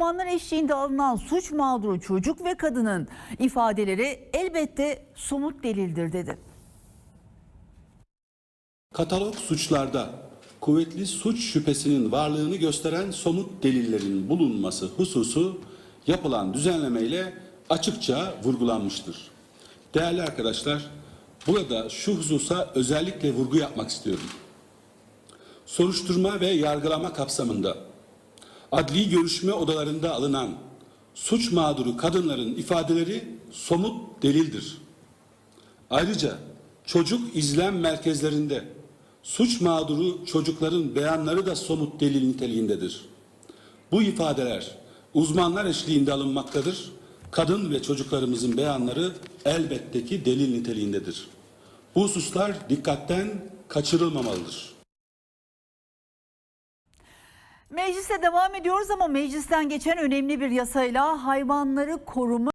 Uzmanlar eşliğinde alınan suç mağduru çocuk ve kadının ifadeleri elbette somut delildir dedi. Katalog suçlarda kuvvetli suç şüphesinin varlığını gösteren somut delillerin bulunması hususu yapılan düzenlemeyle açıkça vurgulanmıştır. Değerli arkadaşlar, burada şu hususa özellikle vurgu yapmak istiyorum. Soruşturma ve yargılama kapsamında adli görüşme odalarında alınan suç mağduru kadınların ifadeleri somut delildir. Ayrıca çocuk izlem merkezlerinde suç mağduru çocukların beyanları da somut delil niteliğindedir. Bu ifadeler uzmanlar eşliğinde alınmaktadır. Kadın ve çocuklarımızın beyanları elbette ki delil niteliğindedir. Bu hususlar dikkatten kaçırılmamalıdır. Meclise devam ediyoruz ama meclisten geçen önemli bir yasayla hayvanları koruma